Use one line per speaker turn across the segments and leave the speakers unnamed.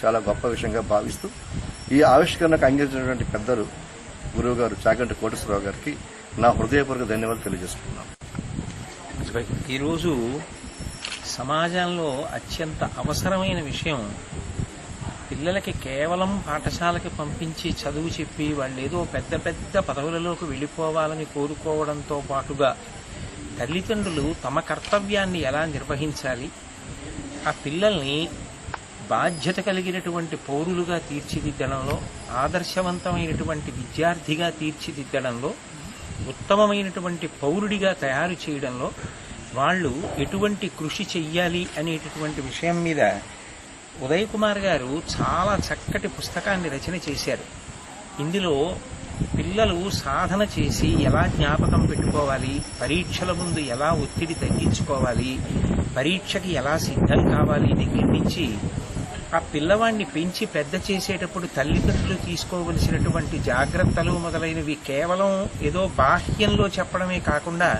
చాలా గొప్ప విషయంగా భావిస్తూ ఈ ఆవిష్కరణకు అంగీకరించినటువంటి పెద్దలు గురువు గారు చాగంటి కోటేశ్వరరావు గారికి నా హృదయపూర్వక ధన్యవాదాలు తెలియజేసుకున్నాను
ఈరోజు సమాజంలో అత్యంత అవసరమైన విషయం పిల్లలకి కేవలం పాఠశాలకి పంపించి చదువు చెప్పి వాళ్ళు ఏదో పెద్ద పెద్ద పదవులలోకి వెళ్ళిపోవాలని కోరుకోవడంతో పాటుగా తల్లిదండ్రులు తమ కర్తవ్యాన్ని ఎలా నిర్వహించాలి? ఆ పిల్లల్ని బాధ్యత కలిగినటువంటి పౌరులుగా తీర్చిదిద్దడంలో ఆదర్శవంతమైనటువంటి విద్యార్థిగా తీర్చిదిద్దడంలో ఉత్తమమైనటువంటి పౌరుడిగా తయారు చేయడంలో వాళ్ళు ఎటువంటి కృషి చెయ్యాలి అనేటటువంటి విషయం మీద ఉదయ్ కుమార్ గారు చాలా చక్కటి పుస్తకాన్ని రచన చేశారు. ఇందులో పిల్లలు సాధన చేసి ఎలా జ్ఞాపకం పెట్టుకోవాలి పరీక్షల ముందు ఎలా ఒత్తిడి తగ్గించుకోవాలి పరీక్షకి ఎలా సిద్ధం కావాలి దగ్గర నుంచి ఆ పిల్లవాడిని పెంచి పెద్ద చేసేటప్పుడు తల్లిదండ్రులు తీసుకోవలసినటువంటి జాగ్రత్తలు మొదలైనవి కేవలం ఏదో బాహ్యంలో చెప్పడమే కాకుండా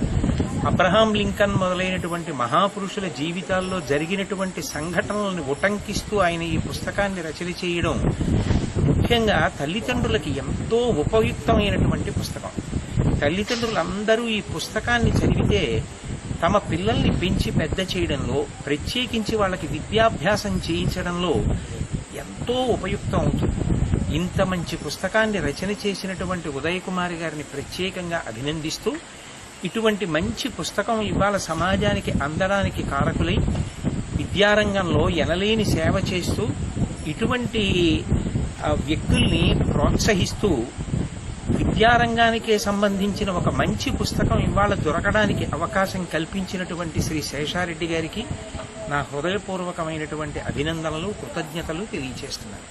అబ్రహాం లింకన్ మొదలైనటువంటి మహాపురుషుల జీవితాల్లో జరిగినటువంటి సంఘటనలను ఉటంకిస్తూ ఆయన ఈ పుస్తకాన్ని రచన చేయడం ముఖ్యంగా తల్లిదండ్రులకి ఎంతో ఉపయుక్తమైనటువంటి పుస్తకం. తల్లిదండ్రులందరూ ఈ పుస్తకాన్ని చదివితే తమ పిల్లల్ని పెంచి పెద్ద చేయడంలో ప్రత్యేకించి వాళ్ళకి విద్యాభ్యాసం చేయించడంలో ఎంతో ఉపయుక్తం అవుతుంది. ఇంత మంచి పుస్తకాన్ని రచన చేసినటువంటి ఉదయకుమారి గారిని ప్రత్యేకంగా అభినందిస్తూ ఇటువంటి మంచి పుస్తకం ఇవాళ సమాజానికి అందడానికి కారకులై విద్యారంగంలో ఎనలేని సేవ చేస్తూ ఇటువంటి వ్యక్తుల్ని ప్రోత్సహిస్తూ విద్యారంగానికే సంబంధించిన ఒక మంచి పుస్తకం ఇవాళ దొరకడానికి అవకాశం కల్పించినటువంటి శ్రీ శేషారెడ్డి గారికి నా హృదయపూర్వకమైనటువంటి అభినందనలు కృతజ్ఞతలు తెలియజేస్తున్నాను.